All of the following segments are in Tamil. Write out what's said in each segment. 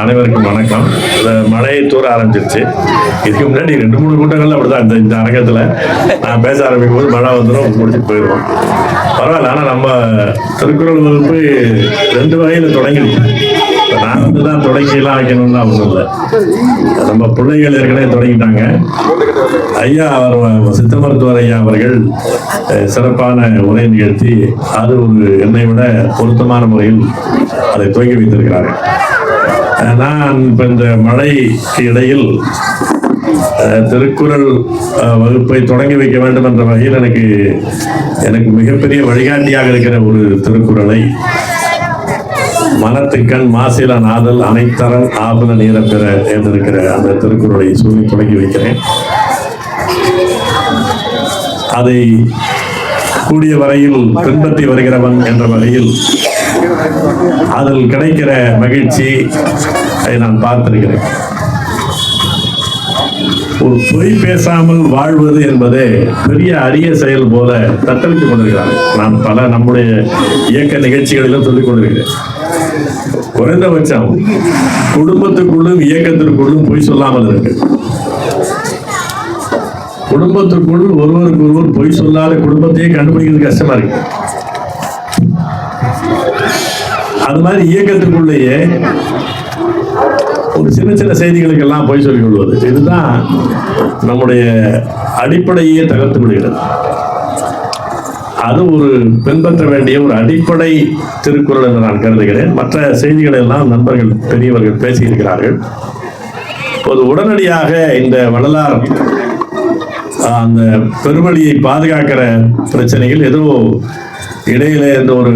அனைவருக்கும் வணக்கம். இந்த தூர ஆரம்பிச்சிருச்சு. இதுக்கு முன்னாடி ரெண்டு மூணு கூட்டங்கள்ல அப்படிதான் இந்த இந்த அரங்கத்துல நான் பேச ஆரம்பிக்கும் போது மழை வந்துடும் முடிச்சுட்டு போயிடுவோம் பரவாயில்ல ஆனா நம்ம திருக்குறள் வகுப்பு ரெண்டு வகையில தொடங்கிடுச்சு நான் வந்து தான் தொடங்கிலாம் வைக்கணும்னு அவசியம் இல்லை நம்ம பிள்ளைகள் ஏற்கனவே தொடங்கிட்டாங்க. ஐயா அவர் சித்த மருத்துவர் ஐயா அவர்கள் சிறப்பான உரை நிகழ்த்தி அது ஒரு என்னை விட பொருத்தமான முறையில் அதை துவங்கி வைத்திருக்கிறார்கள். நான் இப்ப இந்த மழைக்கு இடையில் திருக்குறள் வகுப்பை தொடங்கி வைக்க வேண்டும் என்ற வகையில் எனக்கு எனக்கு மிகப்பெரிய வழிகாட்டியாக இருக்கிற ஒரு திருக்குறளை மனத்துக்கண் மாசில நாதல் அனைத்தரன் ஆபல நீர பெற என்றிருக்கிற அந்த திருக்குறளை சொல்லி தொடங்கி வைக்கிறேன். அதை கூடிய வரையில் பின்பற்றி வருகிறவன் என்ற வகையில் அதில் கிடைக்கிற மகிழ்ச்சி அதை நான் பார்த்திருக்கிறேன். ஒரு பொய் பேசாமல் வாழ்வது என்பது பெரிய அரிய செயல் போல தத்தளித்துக் கொண்டிருக்கிறார்கள் நான் பல நம்முடைய இயக்க நிகழ்ச்சிகளிலும் சொல்லிக் கொண்டிருக்கிறேன். குறைந்தபட்சம் குடும்பத்துக்குள்ளும் இயக்கத்திற்குள்ளும் பொய் சொல்லாமல் இருக்கு குடும்பத்துக்குள் ஒருவருக்கு ஒருவர் பொய் சொல்லாத குடும்பத்தையே கண்டுபிடிக்கிறது கஷ்டமா இருக்கு. அது மாதிரி இயக்கத்துக்குள்ளேயே ஒரு சின்ன சின்ன செய்திகளுக்கெல்லாம் பொய் சொல்லிக் கொள்வது இதுதான் நம்முடைய அடிப்படையே தகர்த்து விடுகிறது. அது ஒரு பின்பற்ற வேண்டிய ஒரு அடிப்படை திருக்குறள் என்று நான் கருதுகிறேன். மற்ற செய்திகளை எல்லாம் நண்பர்கள் பெரியவர்கள் பேசியிருக்கிறார்கள். இப்போது உடனடியாக இந்த வள்ளலார் அந்த பெருவழியை பாதுகாக்கிற பிரச்சனையில் ஏதோ இடையிலே இந்த ஒரு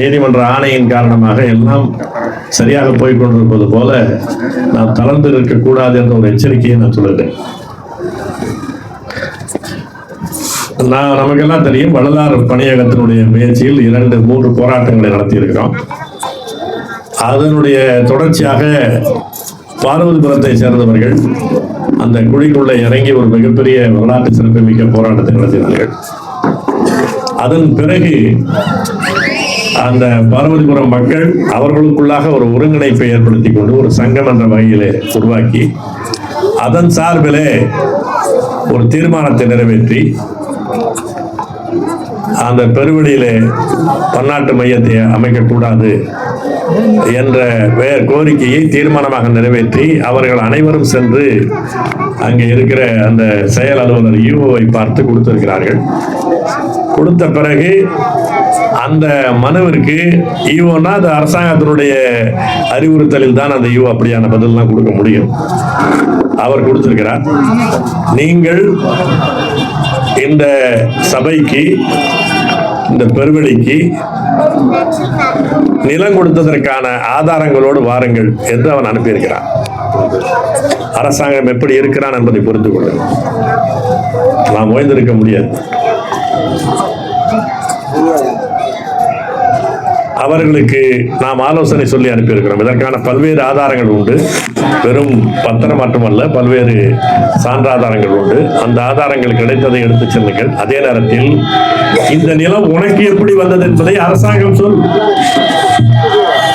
நீதிமன்ற ஆணையின் காரணமாக எல்லாம் சரியாக போய் கொண்டிருப்பது போல நாம் தளர்ந்து இருக்கக்கூடாது என்ற ஒரு எச்சரிக்கையை நான் சொல்லுகிறேன். நான் நமக்கெல்லாம் தெரியும் வள்ளலார் பணியகத்தினுடைய முயற்சியில் இரண்டு மூன்று போராட்டங்களை நடத்தியிருக்கிறோம். அதனுடைய தொடர்ச்சியாக பார்வதிபுரத்தை சேர்ந்தவர்கள் அந்த குழிக்குள்ளே இறங்கி ஒரு மிகப்பெரிய வரலாற்று சிறப்புமிக்க போராட்டத்தை நடத்தினார்கள். அதன் பிறகு அந்த பார்வதிபுரம் மக்கள் அவர்களுக்குள்ளாக ஒரு ஒருங்கிணைப்பை ஏற்படுத்தி கொண்டு ஒரு சங்கம் என்ற வகையிலே உருவாக்கி அதன் சார்பிலே ஒரு தீர்மானத்தை நிறைவேற்றி அந்த பெருவெளியிலே பன்னாட்டு மையத்தை அமைக்கக்கூடாது என்ற கோரிக்கையை தீர்மானமாக நிறைவேற்றி அவர்கள் அனைவரும் சென்று அங்கே இருக்கிற அந்த செயல் அலுவலர் யூஓவை பார்த்து கொடுத்திருக்கிறார்கள். கொடுத்த பிறகு அந்த மனுவிற்கு ஈவோனா அது அரசாங்கத்தினுடைய அறிவுறுத்தலில் தான் அந்த ஈவோ அப்படியான பதிலாம் கொடுக்க முடியும். அவர் கொடுத்திருக்கிறார். நீங்கள் இந்த சபைக்கு இந்த பெருவெளிக்கு நிலம் கொடுத்ததற்கான ஆதாரங்களோடு வாருங்கள் என்று அவன் அனுப்பியிருக்கிறான். அரசாங்கம் எப்படி இருக்கிறான் என்பதை புரிந்து கொள்ளுங்கள். நாம் ஓய்ந்திருக்க முடியாது. அவர்களுக்கு நாம் ஆலோசனை சொல்லி அனுப்பியிருக்கிறோம். இதற்கான பல்வேறு ஆதாரங்கள் உண்டு. வெறும் பத்திரம் மட்டுமல்ல பல்வேறு சான்றாதாரங்கள் உண்டு. அந்த ஆதாரங்கள் கிடைத்ததை எடுத்து செல்லுங்கள். அதே நேரத்தில் இந்த நிலம் உனக்கு எப்படி வந்தது என்பதை அரசாங்கம் சொல்.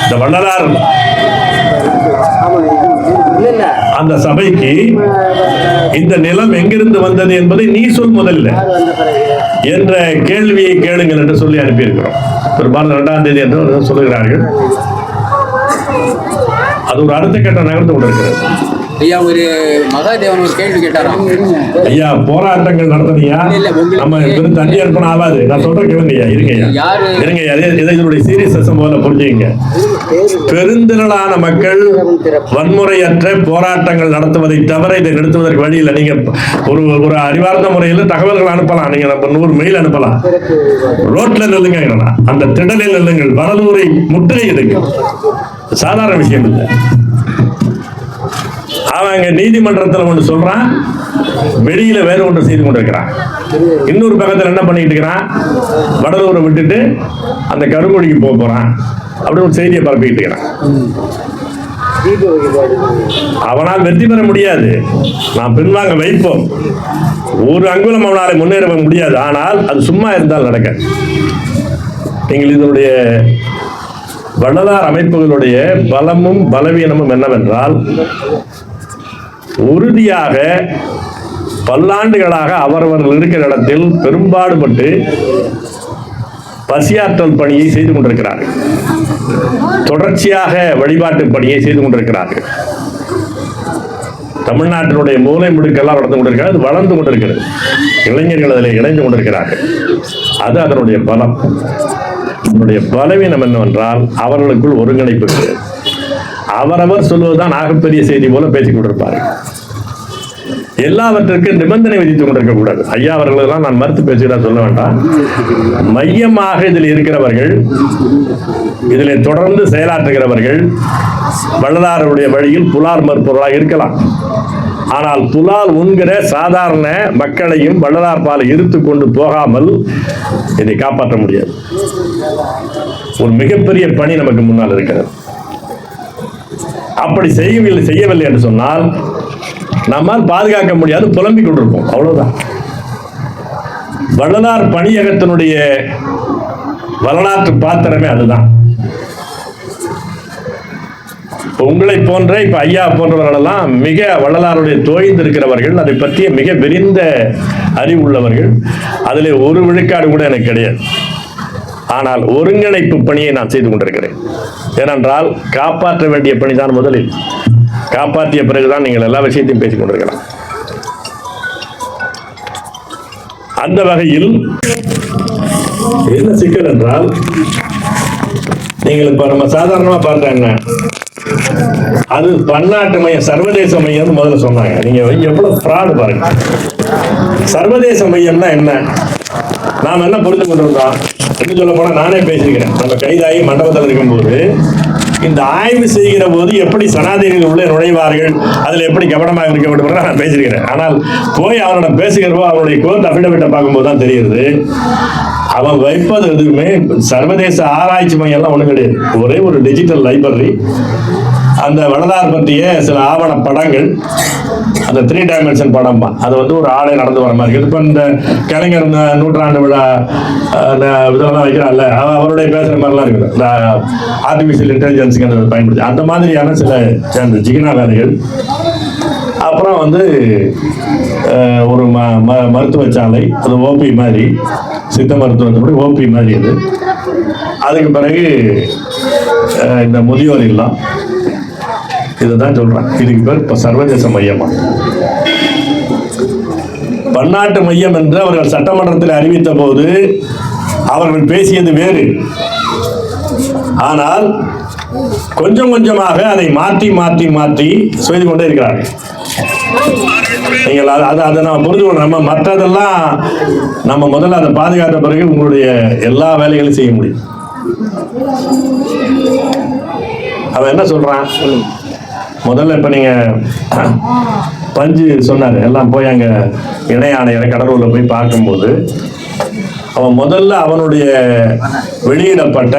இந்த வள்ளலார் அந்த சபைக்கு இந்த நிலம் எங்கிருந்து வந்தது என்பதை நீ சொல் முதல்ல என்ற கேள்வியை கேளுங்கள் என்று சொல்லி அனுப்பியிருக்கிறோம். பெரும்பாலும் இரண்டாம் தேதி என்று சொல்லுகிறார்கள். அது ஒரு அடுத்த கட்ட நகர்ந்து கொண்டிருக்கிறது. ஐயா ஒரு மகாதேவன் ஒரு கேள்வி கேட்டாராம். ஐயா போராட்டங்கள் உங்களுக்கு- நம்ம வெறும் தண்ணி அனுப்பணும் ஆகாது நான் சொல்றேன் கேளுங்க ஐயா இருங்க ஐயா. யாரு? இருங்க ஐயா இதை- இதை இதனுடைய சீரியஸ் போல புரிஞ்சுங்க பெருந்திரளான மக்கள் வன்முறையற்ற போராட்டங்கள் நடத்துவதை தவிர இதை நிறுத்துவதற்கு வழி இல்லை. நீங்க ஒரு ஒரு அறிவார்ந்த முறையில் தகவல்கள் அனுப்பலாம். நீங்க நம்ம நூறு மெயில் அனுப்பலாம். ரோட்ல நில்லுங்க அந்த திடலில் நில்லுங்கள். வரலூரை முற்றுகையிடுங்கள் சாதாரண விஷயம் இல்லை. அவன் அங்க நீதிமன்றத்தில் ஒன்று சொல்றான். வெளியில வேற ஒன்று செய்து கொண்டிருக்கிறான். இன்னொரு பக்கத்தில் என்ன பண்ணிட்டு இருக்கிறான்? வடலூரை விட்டுட்டு அந்த கருங்கொடிக்கு போக போறான். அப்படி ஒரு செய்தியை பரப்பிக்கிட்டு இருக்கிறான். அவனால் வெற்றி பெற முடியாது. நாம் பின்வாங்க வைப்போம். ஒரு அங்குலம் அவனால் முன்னேற முடியாது. ஆனால் அது சும்மா இருந்தால் நடக்க நீங்கள் இதனுடைய வள்ளலார் அமைப்புகளுடைய பலமும் பலவீனமும் என்னவென்றால் உறுதியாக பல்லாண்டுகளாக அவரவர்கள் இருக்கிற இடத்தில் பெரும்பாடுபட்டு பசியாற்றல் பணியை செய்து கொண்டிருக்கிறார்கள். தொடர்ச்சியாக வழிபாட்டு பணியை செய்து கொண்டிருக்கிறார்கள். தமிழ்நாட்டினுடைய மூலை முடுக்கெல்லாம் வளர்ந்து கொண்டிருக்கிறது அது வளர்ந்து கொண்டிருக்கிறது. இளைஞர்கள் அதில் இணைந்து கொண்டிருக்கிறார்கள். அது அதனுடைய பலம். அதனுடைய பலவீனம் என்னவென்றால் அவர்களுக்குள் ஒருங்கிணைப்பு கிடையாது. அவரவர் சொல்வதுதான் ஆகப்பெரிய செய்தி போல பேசிக் கொண்டிருப்பார்கள் எல்லாவற்றிற்கும் நிபந்தனை விதித்துக் கொண்டிருக்க கூடாது. ஐயா அவர்களெல்லாம் நான் மறுத்து பேசுகிறா சொல்ல வேண்டாம். மையமாக இதில் இருக்கிறவர்கள் இதில் தொடர்ந்து செயலாற்றுகிறவர்கள் வள்ளலாருடைய வழியில் புலார் மறுப்பவர்களாக இருக்கலாம். ஆனால் புலால் உண்கிற சாதாரண மக்களையும் வள்ளலார் பாலை இருத்து கொண்டு போகாமல் இதை காப்பாற்ற முடியாது. ஒரு மிகப்பெரிய பணி நமக்கு முன்னால் இருக்கிறது. அப்படி செய்யவில்லை செய்யவில்லை என்று சொன்னால் நம்மால் பாதுகாக்க முடியாது புலம்பிக் கொண்டிருப்போம். அவ்வளவுதான். வள்ளலார் பணியகத்தினுடைய வரலாற்று பாத்திரமே அதுதான். இப்போ உங்களை போன்ற இப்போ ஐயா போன்றவர்களெல்லாம் மிக வள்ளலாருடைய தோய்ந்து இருக்கிறவர்கள் அதை பற்றிய மிக விரிந்த அறிவு உள்ளவர்கள். அதில் ஒரு விழுக்காடு கூட எனக்கு கிடையாது. ஆனால் ஒருங்கிணைப்பு பணியை நான் செய்து கொண்டிருக்கிறேன். ஏனென்றால் காப்பாற்ற வேண்டிய பணிதான் முதலில். காப்பாற்றிய பிறகுதான் நீங்கள் எல்லா விஷயத்தையும் பேசிக் கொண்டிருக்கலாம். அந்த வகையில் என்ன சிக்கல் என்றால் நீங்கள் இப்ப நம்ம சாதாரணமா என்ன? அது பன்னாட்டு மையம் சர்வதேச மையம் முதல்ல சொன்னாங்க. நீங்க எவ்வளவு ஃப்ராடு பாருங்க. சர்வதேச மையம்னா என்ன? நாம் என்ன புரிந்து கொண்டிருந்தோம்? இன்னும் சொல்ல போனால் நானே பேசியிருக்கிறேன். நம்ம கைதாகி மண்டபத்தில் இருக்கும்போது இந்த ஆய்வு செய்கிற போது எப்படி சனாதீனிகள் உள்ளே நுழைவார்கள் அதில் எப்படி கவனமாக இருக்க வேண்டும் நான் பேசியிருக்கிறேன். ஆனால் போய் அவனோட பேசுகிறப்போ அவனுடைய கோர்ட் அஃபிடவிட்டை பார்க்கும்போது தான் தெரியுது அவன் வைப்பது எதுவுமே சர்வதேச ஆராய்ச்சி மையம் எல்லாம் ஒன்றும் கிடையாது. ஒரே ஒரு டிஜிட்டல் லைப்ரரி அந்த வரலாறு பற்றிய சில ஆவண படங்கள் அந்த த்ரீ டைமென்ஷன் படம் அது வந்து ஒரு ஆளே நடந்து வர மாதிரி இருக்குது இப்போ இந்த கலைஞர் இந்த நூற்றாண்டு விழா இந்த இதெல்லாம் வைக்கிறான்ல அவருடைய பேசுகிற மாதிரிலாம் இருக்குது. இந்த ஆர்டிஃபிஷியல் இன்டெலிஜென்ஸுக்கு பயன்படுத்தி. அந்த மாதிரியான சில சேர்ந்த ஜிகினா வேலைகள். அப்புறம் வந்து ஒரு ம ம- மருத்துவச்சாலை அது ஓபி மாதிரி சித்த மருத்துவத்தினுடைய ஓபி மாதிரி அது. அதுக்கு பிறகு இந்த முதியோர் இல்லம். இதுதான் சொல்கிறேன் இதுக்கு பேர் இப்போ சர்வதேச மையமாக பன்னாட்டு மையம் என்று அவர்கள் சட்டமன்றத்தில் அறிவித்த போது அவர்கள் பேசியது வேறு. ஆனால் கொஞ்சம் கொஞ்சமாக அதை மாற்றி மாற்றி மாற்றி செய்து கொண்டே இருக்கிறார்கள். நீங்கள் அதை அதை அதை நான் புரிந்து கொள்ள நம்ம மற்றதெல்லாம் நம்ம முதல்ல அதை பாதுகாத்த பிறகு உங்களுடைய எல்லா வேலைகளையும் செய்ய முடியும். அவன் என்ன சொல்கிறான் முதல்ல இப்போ நீங்கள் பஞ்சு சொன்னார் எல்லாம் போய் அங்கே இணை கடலூரில் போய் பார்க்கும்போது அவன் முதல்ல அவனுடைய வெளியிடப்பட்ட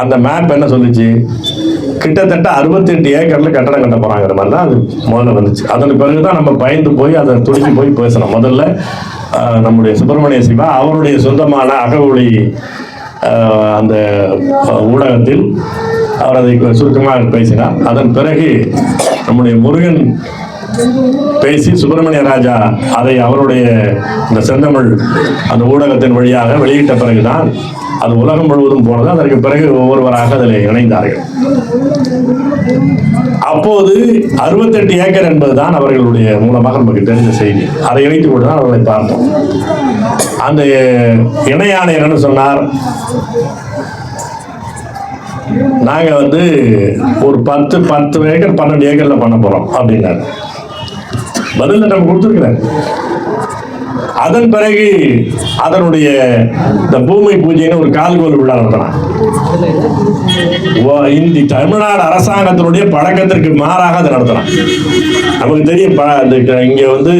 அந்த மேப் என்ன சொல்லிச்சு? கிட்டத்தட்ட அறுபத்தெட்டு ஏக்கரில் கட்டடம் கட்ட போகிறாங்கிற மாதிரி தான் அது முதல்ல வந்துச்சு. அதன் பிறகு தான் நம்ம பயந்து போய் அதை துடிச்சு போய் பேசணும் முதல்ல நம்முடைய சுப்பிரமணிய சிவா அவருடைய சொந்தமான அகவொளி அந்த ஊடகத்தில் அவர் அதை சுருக்கமாக பேசினார். அதன் பிறகு நம்முடைய முருகன் பேசி சுப்பிரமணிய ராஜா அதை அவருடைய இந்த செந்தமிழ் அந்த ஊடகத்தின் வழியாக வெளியிட்ட பிறகுதான் அது உலகம் முழுவதும் போனது. அதற்கு பிறகு ஒவ்வொருவராக அதில் இணைந்தார்கள். அப்போது அறுபத்தெட்டு ஏக்கர் என்பதுதான் அவர்களுடைய மூலமாக நமக்கு தெரிந்த செய்தி. அதை இணைத்துக் கொண்டு தான் அவர்களை பார்த்தோம். அந்த இணை சொன்னார்? நாங்கள் வந்து ஒரு பத்து பத்து ஏக்கர் பன்னெண்டு ஏக்கரில் பண்ண போகிறோம் அப்படின்னாரு. பதில் நம்ம கொடுத்துருக்குறேன். அதன் பிறகு அதனுடைய இந்த பூமி பூஜைன்னு ஒரு கால்கோல் விழா நடத்தினான் இந்த தமிழ்நாடு அரசாங்கத்தினுடைய பழக்கத்திற்கு மாறாக அதை நடத்தினான் நமக்கு தெரியும் ப- இங்க வந்து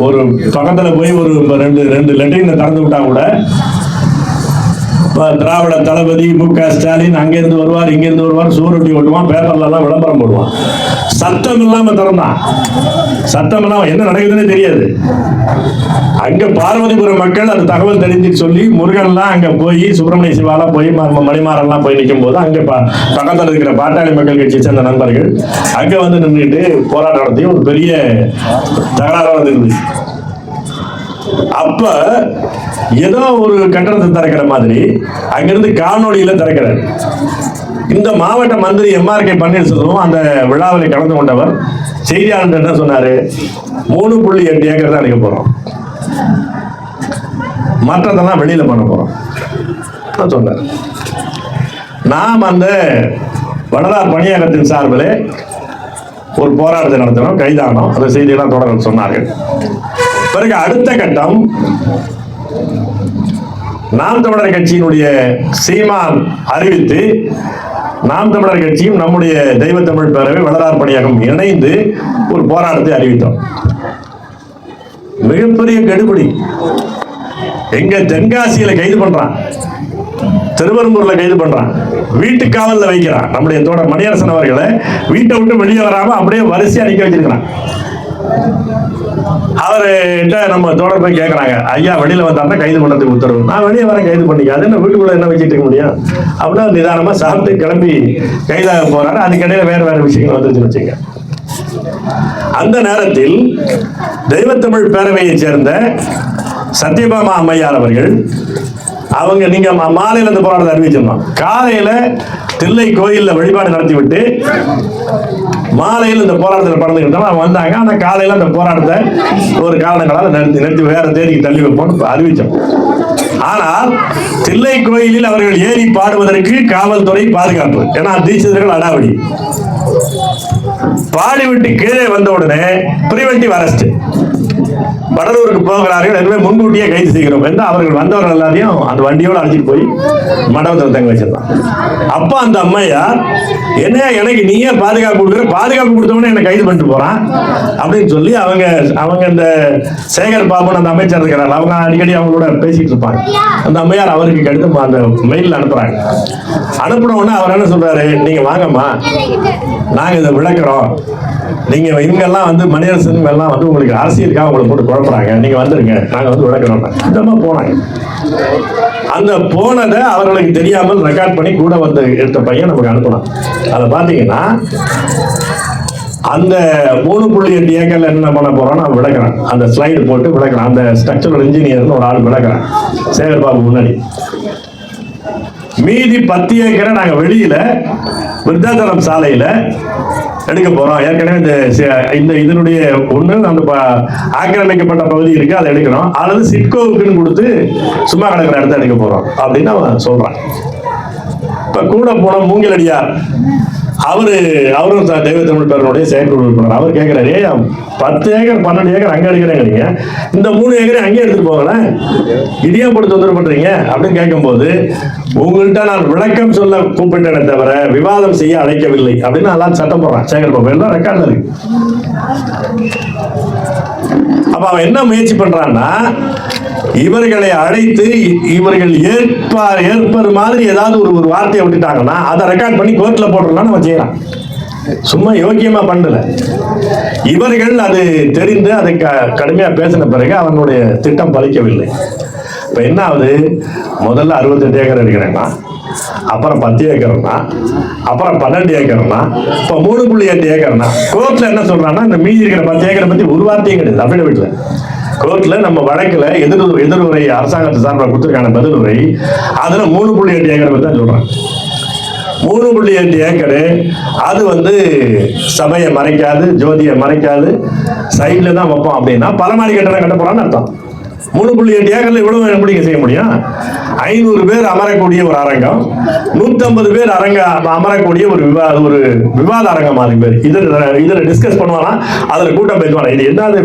ஒரு பக்கத்துல போய் ஒரு ரெண்டு ரெண்டு லெட்டரின் திறந்து விட்டா கூட திராவிட தளபதி மு க ஸ்டாலின் அங்கேருந்து வருவார் இங்கேருந்து வருவார் சூரொட்டி ஓட்டுவான் பேப்பர்லலாம் விளம்பரம் போடுவான். சத்தம் இல்லாமல் திறந்தான் சத்தம் இல்லாமல் என்ன நடக்குதுன்னே தெரியாது. அங்கே பார்வதிபுரம் மக்கள் அந்த தகவல் தெரிஞ்சு சொல்லி முருகன்லாம் அங்கே போய் சுப்பிரமணிய சிவாலாம் போய் ம- மணிமாறன்லாம் போய் நிற்கும் போது அங்கே பக்கத்தில் இருக்கிற பாட்டாளி மக்கள் கட்சியை சேர்ந்த நண்பர்கள் அங்கே வந்து நின்றுட்டு போராட்டம் நடத்தி ஒரு பெரிய தகராறு வந்துருந்துச்சு அப்ப ஏதோ ஒரு கட்டணத்தை திறக்கிற மாதிரி அங்கிருந்து காணொலியில திறக்கிறார். இந்த மாவட்ட மந்திரி எம்ஆர் கே பன்னீர்செல்வம் அந்த விழாவில் கலந்து கொண்டவர் செய்தியாளர் என்ன சொன்னாரு? மூணு புள்ளி எட்டு ஏக்கர் தான் அடிக்க போறோம். மற்றதெல்லாம் வெளியில பண்ண போறோம். சொன்னார். நாம் அந்த வடலார் பணியகத்தின் சார்பில் ஒரு போராட்டத்தை நடத்தினோம் கைதானோம். அந்த செய்தியெல்லாம் தொடர்ந்து சொன்னார்கள். பிறகு அடுத்த கட்டம் நாம் தமிழர் கட்சியினுடைய சீமான் அறிவித்து நாம் தமிழர் கட்சியும் நம்முடைய தெய்வ தமிழ் பேரவை வளரார் பணியகம் இணைந்து ஒரு போராட்டத்தை அறிவித்தோம். மிகப்பெரிய கெடுபிடி. எங்க தென்காசியில கைது பண்றான். திருவெரும்பூர்ல கைது பண்றான். வீட்டு காவல்ல வைக்கிறான். நம்முடைய தோட மணியரசன் அவர்களை வீட்டை விட்டு வெளியே வராம அப்படியே வரிசையா நிக்க வச்சிருக்கிறான். அவர்கிட்ட நம்ம தோழர் போய் கேட்குறாங்க ஐயா வெளியில் வந்தாருன்னா கைது பண்றதுக்கு உத்தரவு. நான் வெளியே வரேன் கைது பண்ணிக்க அது என்ன வீட்டுக்குள்ளே என்ன வச்சுட்டு இருக்க முடியும்? அப்படின்னா நிதானமா சாப்பிட்டு கிளம்பி கைதாக போறாரு. அதுக்கிடையில் வேற வேற விஷயங்கள் வந்துருச்சுன்னு வச்சுங்க அந்த நேரத்தில் தெய்வத்தமிழ் பேரவையைச் சேர்ந்த சத்யபாமா அம்மையார் அவர்கள் அவங்க நீங்க மா- மாலையில இந்த போராட்டத்தை அறிவிச்சிருந்தோம். காலையில தில்லை கோயிலில் வழிபாடு நடத்திவிட்டு மாலையில் இந்த போராட்டத்தில் பறந்துக்கிட்டோம் வந்தாங்க. அந்த காலையில் அந்த போராட்டத்தை ஒரு காரணங்களால் நிறுத்தி நிறுத்தி வேற தேதிக்கு தள்ளி வைப்போம்னு அறிவித்தோம் ஆனால் தில்லை கோயிலில் அவர்கள் ஏறி பாடுவதற்கு காவல்துறை பாதுகாப்பு. ஏன்னா தீட்சிதர்கள் அடாவடி. பாடிவிட்டு கீழே வந்த உடனே பிரிவென்டிவ் அரெஸ்ட் வடலூருக்கு போகிறார்கள் எனவே முன்கூட்டியே கைது செய்கிறோம். என்று அவர்கள் வந்தவர்கள் எல்லாத்தையும் அந்த வண்டியோடு அழைச்சிட்டு போய் மண்டபத்தில் தங்க வச்சிருந்தான். அப்போ அந்த அம்மையார் என்ன எனக்கு நீயே பாதுகாப்பு கொடுக்குற? பாதுகாப்பு கொடுத்தவனே என்ன கைது பண்ணிட்டு போறான். அப்படின்னு சொல்லி அவங்க அவங்க இந்த சேகர் பாபுன்னு அந்த அமைச்சர் இருக்கிறார். அவங்க அடிக்கடி அவங்களோட பேசிட்டு இருப்பாங்க. அந்த அம்மையார் அவருக்கு கடிதம் அந்த மெயில் அனுப்புறாங்க. அனுப்புன உடனே அவர் என்ன சொல்றாரு? நீங்க வாங்கம்மா. நாங்க இதை விளக்குறோம். நீங்க இவங்கெல்லாம் வந்து மணியரசன் எல்லாம் வந்து உங்களுக்கு அரசியலுக்காக உங்களை போட்டு குழப்பறாங்க நீங்க வந்துருங்க. நாங்க வந்து விளக்கிறோம் இதமா போனாங்க அந்த போனதை அவர்களுக்கு தெரியாமல் ரெக்கார்ட் பண்ணி கூட வந்து எடுத்த பையன் நமக்கு அனுப்பலாம். அதை பார்த்தீங்கன்னா அந்த மூணு புள்ளி எட்டு ஏக்கர்ல என்ன பண்ண போறோம் நான் விளக்குறேன். அந்த ஸ்லைடு போட்டு விளக்குறேன். அந்த ஸ்ட்ரக்சரல் இன்ஜினியர்னு ஒரு ஆள் விளக்குறேன். சேகர் பாபு முன்னாடி. மீதி பத்து ஏக்கரை நாங்கள் வெளியில விருத்தாச்சலம் சாலையில எடுக்க போறோம். ஏற்கனவே இந்த இந்த இதனுடைய ஒண்ணு அந்த ப- ஆக்கிரமிக்கப்பட்ட பகுதி இருக்கு அதை எடுக்கணும். அல்லது சிட்கோவுக்குன்னு கொடுத்து சும்மா கிடக்கிற இடத்த எடுக்க போறோம் அப்படின்னு அவன் சொல்றான். இப்ப கூட போன மூங்கிலடியார் அவரு அவரும் தெய்வ தமிழ் பேரனுடைய செயற்குழு உறுப்பினர். அவர் கேட்கிறாரு பத்து ஏக்கர் பன்னெண்டு ஏக்கர் அங்கே எடுக்கிறேங்கிறீங்க இந்த மூணு ஏக்கரை அங்கேயே எடுத்துட்டு போங்களேன் இதையும் போட்டு தொந்தரவு பண்றீங்க. அப்படின்னு கேட்கும்போது உங்கள்கிட்ட நான் விளக்கம் சொல்ல கூப்பிட்டேனே தவிர விவாதம் செய்ய அழைக்கவில்லை. அப்படின்னு எல்லாம் சட்டம் போடுறான். சேகர் பாபு எல்லாம் ரெக்கார்ட்ல இருக்கு அப்ப அவன் என்ன முயற்சி பண்றான்னா இவர்களை அழைத்து இ- இவர்கள் ஏற்பார் ஏற்பது மாதிரி ஏதாவது ஒரு ஒரு வார்த்தையை விட்டுட்டாங்கன்னா அதை ரெக்கார்ட் பண்ணி கோர்ட்ல போட்டுடலாம் நம்ம செய்யலாம். சும்மா யோக்கியமா பண்ணல. இவர்கள் அது தெரிந்து அதை க- கடுமையா பேசின பிறகு அவனுடைய திட்டம் பலிக்கவில்லை. இப்ப என்ன ஆகுது? முதல்ல அறுபத்தெட்டு ஏக்கர் எடுக்கிறேன்னா அப்புறம் பத்து ஏக்கர்னா அப்புறம் பன்னெண்டு ஏக்கர்னா இப்போ மூணு புள்ளி எட்டு ஏக்கர்னா கோர்ட்ல என்ன சொல்றான்னா இந்த மீதி இருக்கிற பத்து ஏக்கரை பத்தி ஒரு வார்த்தையும் கிடையாது. அஃபிடவிட்ல கோர்ட்ல நம்ம வழக்குல எதிர் எதிர்வுரை அரசாங்கத்து சார்பாக கொடுத்துருக்கான பதிலுரை அதுல மூணு புள்ளி எட்டு ஏக்கரை பற்றி தான் சொல்றாங்க. மூணு புள்ளி எட்டு ஏக்கரு அது வந்து சபையை மறைக்காது ஜோதியை மறைக்காது சைட்ல தான் வைப்போம் அப்படின்னா பல மாடி கட்டணம் கட்ட போறான்னு அர்த்தம். மூணு புள்ளி எட்டு ஏக்கர்ல இவ்வளவு எப்படி செய்ய முடியும்? ஐநூறு பேர் அமரக்கூடிய ஒரு அரங்கம். நூத்தம்பது பேர் அரங்க அமரக்கூடிய ஒரு விவாத ஒரு விவாத அரங்கம் மாதிரி பேர். இதில் இதில் டிஸ்கஸ் பண்ணுவானா? அதில் கூட்டம் பேசுவானா இது என்னது?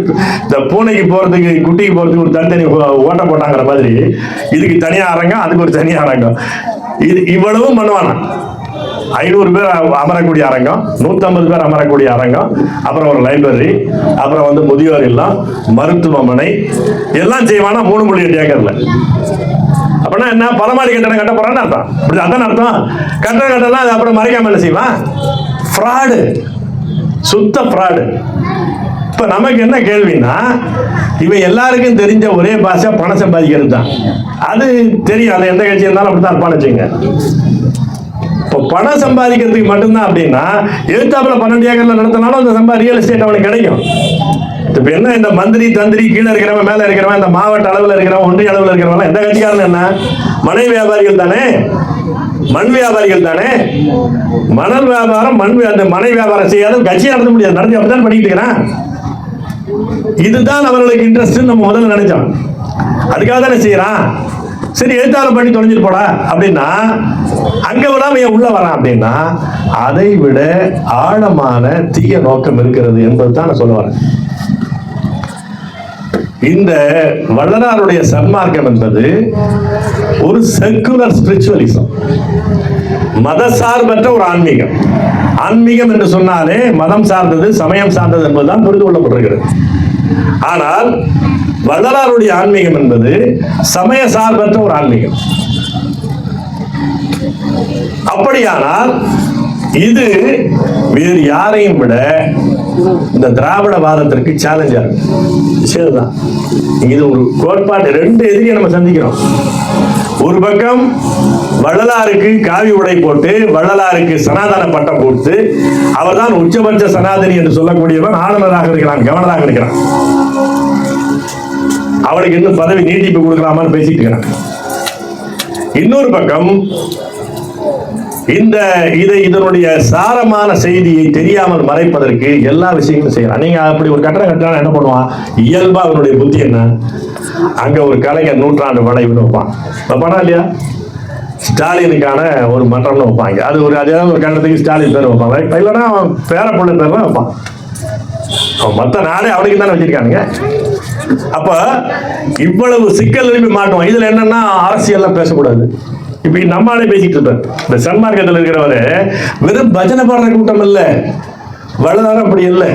இந்த பூனைக்கு போகிறதுக்கு குட்டிக்கு போகிறதுக்கு ஒரு தனித்தனி ஓட்ட போட்டாங்கிற மாதிரி. இதுக்கு தனியாக அரங்கம் அதுக்கு ஒரு தனியாக அரங்கம். இது இவ்வளவும் பண்ணுவானா? ஐநூறு பேர் அமரக்கூடிய அரங்கம் நூத்தம்பது பேர் அமரக்கூடிய அரங்கம் அப்புறம் ஒரு லைப்ரரி அப்புறம் வந்து முதியோர் இல்லம் மருத்துவமனை எல்லாம் செய்வானா? மூணு மொழி ஏக்கர்ல. அப்படின்னா என்ன பலமாடி கட்டணம் கட்ட போறான்னு அர்த்தம். அப்படி அதான் அர்த்தம். கட்டணம் கட்டலாம் அது அப்புறம் மறைக்காம என்ன செய்வான் ஃப்ராடு சுத்த ஃப்ராடு இப்போ நமக்கு என்ன கேள்வின்னா இவன் எல்லாருக்கும் தெரிஞ்ச ஒரே பாஷை பணம் சம்பாதிக்கிறது தான். அது தெரியும். அது எந்த கட்சி இருந்தாலும் அப்படி தான் இருப்பான்னு வச்சுங்க இப்போ பணம் சம்பாதிக்கிறதுக்கு மட்டும்தான் அப்படின்னா எழுத்தாப்புல பன்னெண்டு ஏக்கர்ல நடத்தினாலும் அந்த சம்பா ரியல் எஸ்டேட் அவனுக்கு கிடைக்கும். இப்ப என்ன இந்த மந்திரி தந்திரி கீழே இருக்கிறவன் மேல இருக்கிறவன் இந்த மாவட்ட அளவுல இருக்கிறவன் ஒன்றிய அளவுல இருக்கிறவன் எந்த கட்சிக்காரன் என்ன? மனை வியாபாரிகள் தானே? மண் வியாபாரிகள் தானே? மணல் வியாபாரம் மண் அந்த மனை வியாபாரம் செய்யாத கட்சி நடத்த முடியாது. நடத்தி அப்படிதான் பண்ணிட்டு இருக்கிறான். இதுதான் அவர்களுக்கு இன்ட்ரெஸ்ட் நம்ம முதல்ல நினைச்சோம். அதுக்காக தானே செய்யறான். சரி எழுத்தாளர் பண்ணி தொலைஞ்சிட்டு போடா. அப்படின்னா அங்க விடாம ஏன் உள்ள வரான் அப்படின்னா அதை விட ஆழமான தீய நோக்கம் இருக்கிறது என்பது தான் நான் சொல்ல வரேன். இந்த வள்ளலாருடைய சன்மார்க்கம் என்பது ஒரு செக்குலர் ஸ்பிரிச்சுவலிசம் மதசார்பற்ற ஒரு ஆன்மீகம். ஆன்மீகம் என்று சொன்னாலே மதம் சார்ந்தது சமயம் சார்ந்தது என்பதுதான் புரிந்து கொள்ளப்பட்டிருக்கிறது. ஆனால் வள்ளலாருடைய ஆன்மீகம் என்பது சமய சார்பற்ற ஒரு ஆன்மீகம். அப்படியானால் இது வேறு யாரையும் விட இந்த திராவிட வாதத்திற்கு சேலஞ்சா இருக்கு. சரிதான். இது ஒரு கோட்பாடு ரெண்டு எதிரியை நம்ம சந்திக்கிறோம். ஒரு பக்கம் வள்ளலாருக்கு காவி உடை போட்டு வள்ளலாருக்கு சனாதன பட்டம் போட்டு அவர்தான் உச்சபட்ச சனாதனி என்று சொல்லக்கூடியவன் ஆளுநராக இருக்கிறான் கவர்னராக இருக்கிறான். அவனுக்கு இன்னும் பதவி நீட்டிப்பு கொடுக்கலாமான்னு பேசிட்டு இருக்கிறான். இன்னொரு பக்கம் இந்த இதை இதனுடைய சாரமான செய்தியை தெரியாமல் மறைப்பதற்கு எல்லா விஷயங்களும் செய்யலாம். நீங்க அப்படி ஒரு கட்டணம் கட்டினா என்ன பண்ணுவான்? இயல்பா அவனுடைய புத்தி என்ன? அங்க ஒரு கலைஞர் நூற்றாண்டு வளைவுன்னு வைப்பான். வைப்பானா இல்லையா? ஸ்டாலினுக்கான ஒரு மன்றம்னு வைப்பாங்க. அது ஒரு அதே ஒரு கட்டணத்துக்கு ஸ்டாலின் பேர் வைப்பாங்க. இல்லைன்னா அவன் பேர பிள்ளை பேர் தான் வைப்பான். அவன் மற்ற நாடே அவனுக்கு தானே வச்சிருக்கானுங்க. அப்ப இவ்வளவு சிக்கல் எழுப்பி மாட்டோம். இதுல என்னன்னா அரசியல்லாம் பேசக்கூடாது. இப்ப நம்மளே பேசிட்டு இருப்பேன் இந்த சன்மார்க்கத்தில் இருக்கிறவரு வெறும் பஜனை பாடுற கூட்டம் இல்ல. வள்ளலார் அப்படி இல்லை.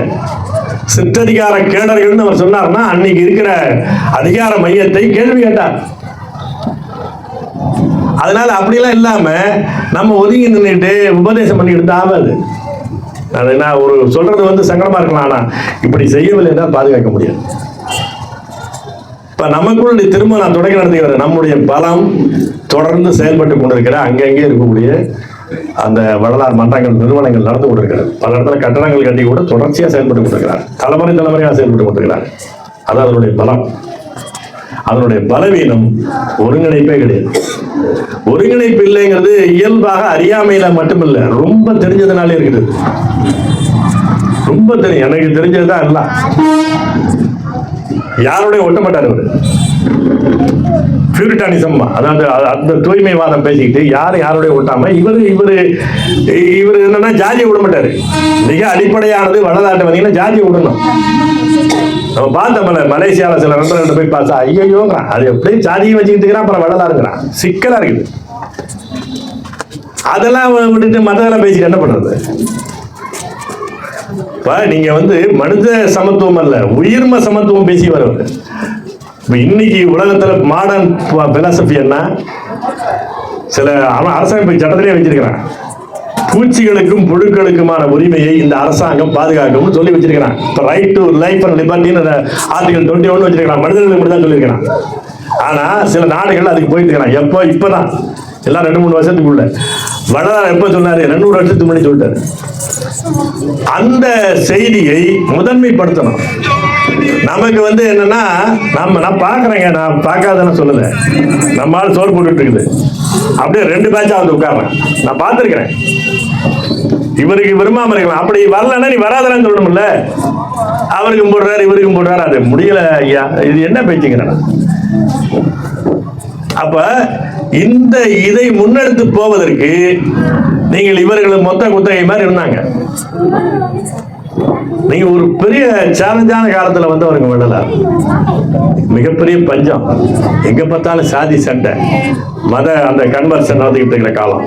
சிற்றதிகார கேடர்கள்னு அவர் சொன்னார்னா அன்னைக்கு இருக்கிற அதிகார மையத்தை கேள்வி கேட்டார். அதனால அப்படிலாம் இல்லாம நம்ம ஒதுங்கி நின்றுட்டு உபதேசம் பண்ணிட்டு ஆகாது அது நான் ஒரு சொல்றது வந்து சங்கடமா இருக்கலாம் ஆனா இப்படி செய்யவில்லை என்றால் பாதுகாக்க முடியாது. இப்ப நமக்குள்ள திரும்ப நான் தொடங்கி நடத்துகிறேன். நம்முடைய பலம் தொடர்ந்து செயல்பட்டு கொண்டிருக்கிற அங்கங்கே இருக்கக்கூடிய அந்த வரலாறு மன்றங்கள் நிறுவனங்கள் நடந்து கொண்டிருக்கிறது. பல இடத்துல கட்டடங்கள் கட்டி கூட தொடர்ச்சியா செயல்பட்டு கொண்டிருக்கிறார். தலைமுறை தலைமுறையாக செயல்பட்டு கொண்டிருக்கிறார். அது அதனுடைய பலம். அதனுடைய பலவீனம் ஒருங்கிணைப்பே கிடையாது. ஒருங்கிணைப்பு இல்லைங்கிறது இயல்பாக அறியாமையில மட்டுமில்ல ரொம்ப தெரிஞ்சதுனாலே இருக்குது. ரொம்ப தெரியும் எனக்கு தெரிஞ்சதுதான் எல்லாம். யாரோடய ஒட்ட மாட்டார் பியூரிட்டானிசம் அதாவது அந்த தூய்மைவாதம் பேசிக்கிட்டு யாரும் யாரோடய ஒட்டாம இவர் இவர் இவர் என்னன்னா ஜாதியை விட மாட்டாரு. மிக அடிப்படையானது வடநாட்டு வந்தீங்கன்னா ஜாதியை விடணும். நம்ம பார்த்தோம்ல மலேசியால சில நண்பர்கள் போய் பார்த்தா ஐயோங்கிறான் அது எப்படி ஜாதியை வச்சுக்கிட்டு இருக்கிறான் அப்புறம் வடலாருங்கிறான் சிக்கலா இருக்குது. அதெல்லாம் விட்டுட்டு மதத்தெல்லாம் பேசிட்டு என்ன பண்றது? இப்போ நீங்க வந்து மனித சமத்துவம் அல்ல உயிர்ம சமத்துவம் பேசி வரவர் இப்போ இன்னைக்கு உலகத்துல மாடர்ன் பிலாசபி என்ன? சில அவன் சட்டத்திலே வச்சிருக்கிறான். பூச்சிகளுக்கும் புழுக்களுக்குமான உரிமையை இந்த அரசாங்கம் பாதுகாக்கும்னு சொல்லி வச்சிருக்கிறான். இப்போ ரைட் டு லைஃப் அண்ட் லிபர்ட்டின்னு ஆர்டிகல் டுவெண்ட்டி ஒன் வச்சிருக்கிறான். மனிதர்களுக்கு மட்டும் தான் சொல்லியிருக்கிறான். ஆனா சில நாடுகள் அதுக்கு போயிட்டு இருக்கிறான் எப்போ இப்பதான். எல்லாம் ரெண்டு மூணு வருஷத்துக்குள்ள. வடதார் எப்போ சொன்னார்? ரெண்டு மூணு வருஷத்துக்கு முன்னாடி சொல்லிட்டாரு. அந்த செய்தியை முதன்மைப்படுத்தணும். நமக்கு வந்து என்னன்னா நம்ம நான் பாக்குறேங்க நான் பார்க்காதன்னு சொல்லல. நம்ம ஆள் சோறு போட்டுட்டு இருக்குது. அப்படியே ரெண்டு பேட்சா வந்து உட்கார்றேன் நான் பார்த்துருக்கிறேன். இவருக்கு விரும்பாம இருக்கலாம். அப்படி வரலன்னா நீ வராதன்னு சொல்லணும்ல அவருக்கும் போடுறாரு இவருக்கும் போடுறாரு. அது முடியல ஐயா. இது என்ன பேச்சுங்கிறேன் அப்ப இந்த இதை முன்னெடுத்து போவதற்கு நீங்கள் இவர்கள் மொத்த குத்தகை மாதிரி இருந்தாங்க. நீங்க ஒரு பெரிய சேலஞ்சான காலத்துல வந்து அவருங்க விடலாம் மிகப்பெரிய பஞ்சம். எங்க பார்த்தாலும் சாதி சண்டை. மத அந்த கன்வர்ஷன் நடந்துகிட்டு இருக்கிற காலம்.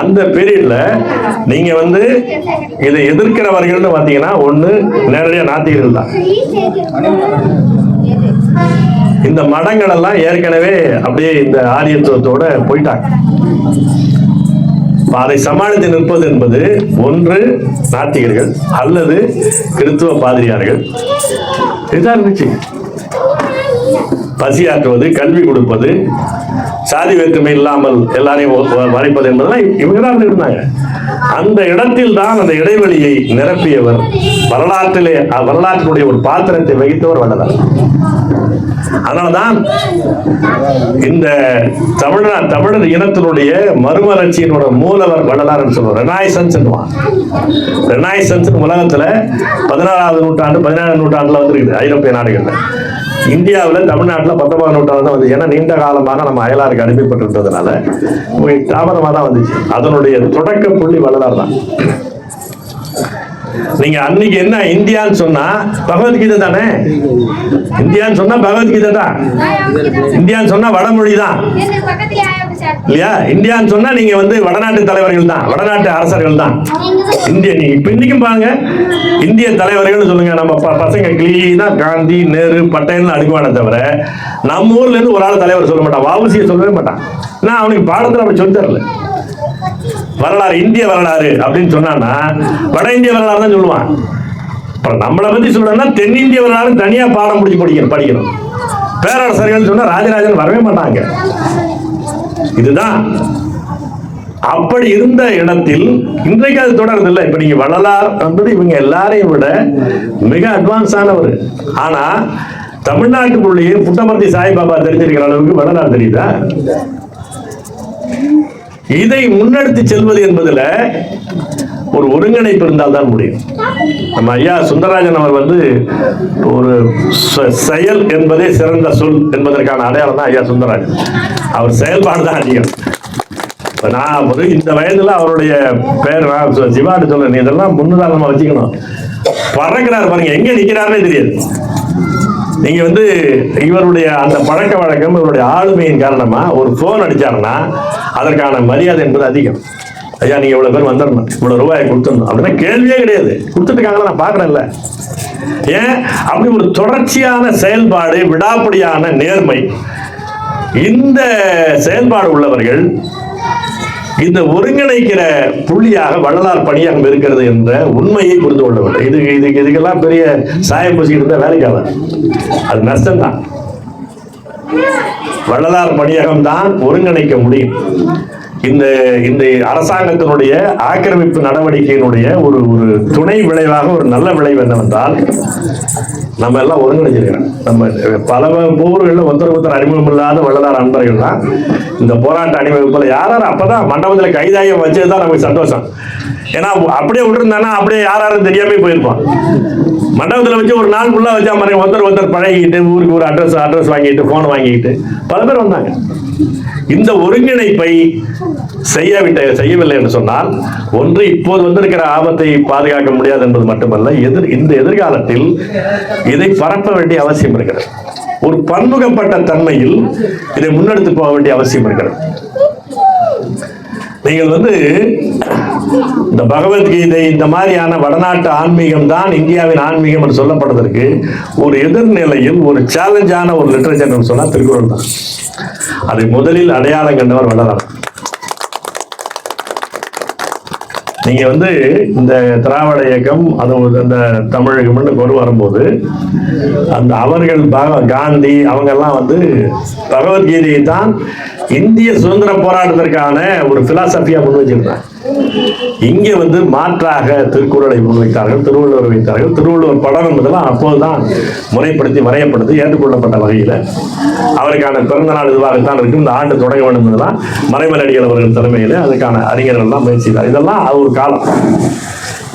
அந்த பீரியட்ல நீங்க வந்து இதை எதிர்க்கிறவர்கள்னு பார்த்தீங்கன்னா ஒண்ணு நேரடியா நாத்திகர்கள் தான். இந்த மடங்கள் எல்லாம் ஏற்கனவே அப்படியே இந்த ஆரியத்துவத்தோட போயிட்டாங்க. அதை சமாளித்து நிற்பது என்பது ஒன்று நாத்திகர்கள் அல்லது கிறித்துவ பாதிரியார்கள். இதுதான் இருந்துச்சு பசியாற்றுவது கல்வி கொடுப்பது சாதி வேற்றுமை இல்லாமல் எல்லாரையும் வரைப்பது என்பதெல்லாம் இவங்க தான் இருந்தாங்க அந்த இடத்தில் தான் அந்த இடைவெளியை நிரப்பியவர். வரலாற்றிலே வரலாற்றினுடைய ஒரு பாத்திரத்தை வகித்தவர் வள்ளலார். அதனால்தான் இந்த தமிழ தமிழர் இனத்தினுடைய மறுமலர்ச்சியினோட மூலவர் வள்ளலார் சொல்லுவோம் ரெனாய்சன்ஸ் ரெனாய்சன்ஸ் உலகத்துல பதினாறாவது நூற்றாண்டு பதினேழாம் நூற்றாண்டுல வந்துருக்குது ஐரோப்பிய நாடுகள்ல. இந்தியாவில் தமிழ்நாட்டில் பத்தொன்பதாம் நூற்றாண்டு தான் வந்து ஏன்னா நீண்ட காலமாக நம்ம அயலாருக்கு அனுப்பப்பட்டிருந்ததுனால தாமதமாக தான் வந்துச்சு. அதனுடைய தொடக்க புள்ளி வள்ளலார் தான் நீங்க அன்னைக்கு என்ன இந்தியான்னு சொன்னா பகவத்கீதை தானே? இந்தியான்னு சொன்னா பகவத்கீதை தான். இந்தியான்னு சொன்னா வடமொழி தான். இல்லையா? இந்தியான்னு சொன்னா நீங்க வந்து வடநாட்டு தலைவர்கள் தான். வடநாட்டு அரசர்கள் தான். இந்திய நீங்க இப்ப இன்னைக்கும் பாருங்க. இந்திய தலைவர்கள் சொல்லுங்க. நம்ம பசங்க கிளீனா காந்தி நேரு பட்டேல்னு அடுக்குவானே தவிர நம்ம ஊர்ல இருந்து ஒரு ஆள் தலைவர் சொல்ல மாட்டான். வாவுசியை சொல்லவே மாட்டான். நான் அவனுக்கு பாடத்துல அப்படி சொல்லி தரல. வரலாறு இந்திய வரலாறு அப்படின்னு சொன்னான்னா வட இந்திய வரலாறு தான் சொல்லுவான். இப்போ நம்மளை பத்தி சொல்லணும்னா தென்னிந்திய வரலாறு தனியா பாடம் முடிச்சு படிக்கணும் படிக்கணும். பேரரசர்கள் சொன்னா ராஜராஜன் வரவே மாட்டாங்க. இதுதான். அப்படி இருந்த இடத்தில் இன்றைக்கு அது தொடருது இல்லை இப்ப நீங்க வள்ளலார் என்பது இவங்க எல்லாரையும் விட மிக அட்வான்ஸ் ஆனவர். ஆனா தமிழ்நாட்டுக்குள்ளேயே புட்டமர்த்தி சாய்பாபா தெரிஞ்சிருக்கிற அளவுக்கு வள்ளலார் தெரியுதா? இதை முன்னெடுத்து செல்வது என்பதில் ஒரு ஒருங்கிணைப்பு இருந்தால் தான் முடியும். நம்ம ஐயா சுந்தரராஜன் அவர் வந்து ஒரு செ- செயல் என்பதே சிறந்த சொல் என்பதற்கான அடையாளம் தான் ஐயா சுந்தரராஜன். அவர் செயல்பாடு தான் அதிகம். இப்போ நான் ஒரு இந்த வயதுல அவருடைய பேர் நான் சொ- சிவான்னு சொல்றேன் இதெல்லாம் முன்னுதாரணமா வச்சுக்கணும். பறக்கிறார் பாருங்க. எங்க நிக்கிறாருன்னே தெரியாது. நீங்க வந்து இவருடைய அந்த பழக்க வழக்கம் இவருடைய ஆளுமையின் காரணமா ஒரு போன் அடிச்சாருன்னா அதற்கான மரியாதை என்பது அதிகம். ஐயா நீங்க இவ்வளவு பேர் வந்துடணும் இவ்வளவு ரூபாயை கொடுத்துடணும் அப்படின்னா கேள்வியே கிடையாது. கொடுத்துட்டுருக்காங்களா நான் பாக்குறேன்ல ஏன்? அப்படி ஒரு தொடர்ச்சியான செயல்பாடு விடாப்பிடியான நேர்மை. இந்த செயல்பாடு உள்ளவர்கள் இந்த ஒருங்கிணைக்கிற புள்ளியாக வள்ளலார் பணியாக இருக்கிறது என்ற உண்மையை புரிந்து கொள்ளவில்லை இது இதுக்கு இதுக்கெல்லாம் பெரிய சாயம் பூசிக்கிட்டு இருந்தால் வேலைக்காக அது நஷ்டம் தான் வள்ளலார் பணியகம் தான் ஒருங்கிணைக்க முடியும். இந்த இந்த அரசாங்கத்தினுடைய ஆக்கிரமிப்பு நடவடிக்கையினுடைய ஒரு ஒரு துணை விளைவாக ஒரு நல்ல விளைவு என்னவென்றால் நம்ம எல்லாம் ஒருங்கிணைஞ்சிருக்கிறோம். நம்ம பல ஊர்களில் ஒருத்தர் ஒருத்தர் அறிமுகம் இல்லாத வள்ளலார் அன்பர்கள் தான் இந்த போராட்ட அணிவகுப்பில் யார் யார் அப்பதான் மண்டபத்தில் கைதாயம் வச்சது தான் நமக்கு சந்தோஷம். ஏன்னா அப்படியே விட்டுருந்தானா அப்படியே யார் யாரும் தெரியாம போயிருப்பான். மண்டபத்தில் வச்சு ஒரு நாள் ஃபுல்லாக வச்சா மாதிரி ஒருத்தர் ஒருத்தர் பழகிட்டு ஊருக்கு ஒரு அட்ரஸ் அட்ரஸ் வாங்கிட்டு ஃபோன் வாங்கிட்டு பல பேர் வந்தாங்க. இந்த ஒருங்கிணைப்பை செய்யவிட்ட செய்யவில்லை என்று சொன்னால் ஒன்று இப்போது வந்திருக்கிற ஆபத்தை பாதுகாக்க முடியாது என்பது மட்டுமல்ல எதிர் இந்த எதிர்காலத்தில் இதை பரப்ப வேண்டிய அவசியம் இருக்கிறது. ஒரு பன்முகப்பட்ட தன்மையில் இதை முன்னெடுத்து போக வேண்டிய அவசியம் இருக்கிறது. நீங்கள் வந்து இந்த பகவத்கீதை இந்த மாதிரியான வடநாட்டு ஆன்மீகம் தான் இந்தியாவின் ஆன்மீகம் என்று சொல்லப்படுவதற்கு ஒரு எதிர்நிலையில் ஒரு சேலஞ்சான ஒரு லிட்ரேச்சர் சொன்னா திருக்குறள் தான். அதை முதலில் அடையாளம் கண்டவர் வளரலாம் நீங்க வந்து இந்த திராவிட இயக்கம் அது ஒரு அந்த தமிழகம்னு கொண்டு வரும்போது அந்த அவர்கள் பக- காந்தி அவங்க எல்லாம் வந்து பகவத்கீதையை தான் இந்திய சுதந்திர போராட்டத்திற்கான ஒரு ஃபிலாசபியாக முன் வச்சிருந்தாங்க. இங்கே வந்து மாற்றாக திருக்குறளை முன்வைத்தார்கள் திருவள்ளுவர் வைத்தார்கள். திருவள்ளுவர் படம் என்பதெல்லாம் அப்போதுதான் முறைப்படுத்தி வரையப்படுத்தி ஏற்றுக்கொள்ளப்பட்ட வகையில். அவருக்கான பிறந்த நாள் இதுவாகத்தான் இருக்கும். இந்த ஆண்டு தொடங்க வேண்டும் என்பதெல்லாம் மறைமலடிகள் அவர்கள் தலைமையில் அதுக்கான அறிஞர்கள் எல்லாம் முயற்சி இதெல்லாம் அது ஒரு காலம்.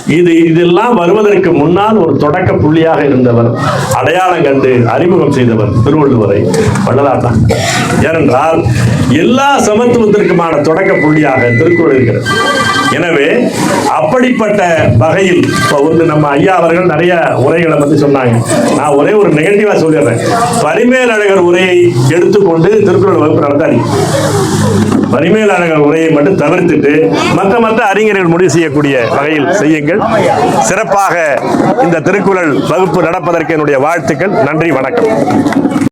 இது இதெல்லாம் வருவதற்கு முன்னால் ஒரு தொடக்க புள்ளியாக இருந்தவர் அடையாளம் கண்டு அறிமுகம் செய்தவர் திருவள்ளுவரை. வள்ளலார் ஏனென்றால் எல்லா சமத்துவத்திற்குமான தொடக்க புள்ளியாக திருக்குறள் இருக்கிறது. எனவே அப்படிப்பட்ட வகையில் இப்போ வந்து நம்ம ஐயா அவர்கள் நிறைய உரைகளை பற்றி சொன்னாங்க. நான் ஒரே ஒரு நெகட்டிவாக சொல்லிடுறேன். பரிமேலழகர் உரையை எடுத்துக்கொண்டு திருக்குறள் வகுப்பு நடத்தாதீங்க. பரிமேல் உரையை மட்டும் தவிர்த்துட்டு மற்ற மற்ற அறிஞர்கள் முடிவு செய்யக்கூடிய வகையில் செய்யுங்கள். சிறப்பாக இந்த திருக்குறள் வகுப்பு நடப்பதற்கு என்னுடைய வாழ்த்துக்கள். நன்றி வணக்கம்.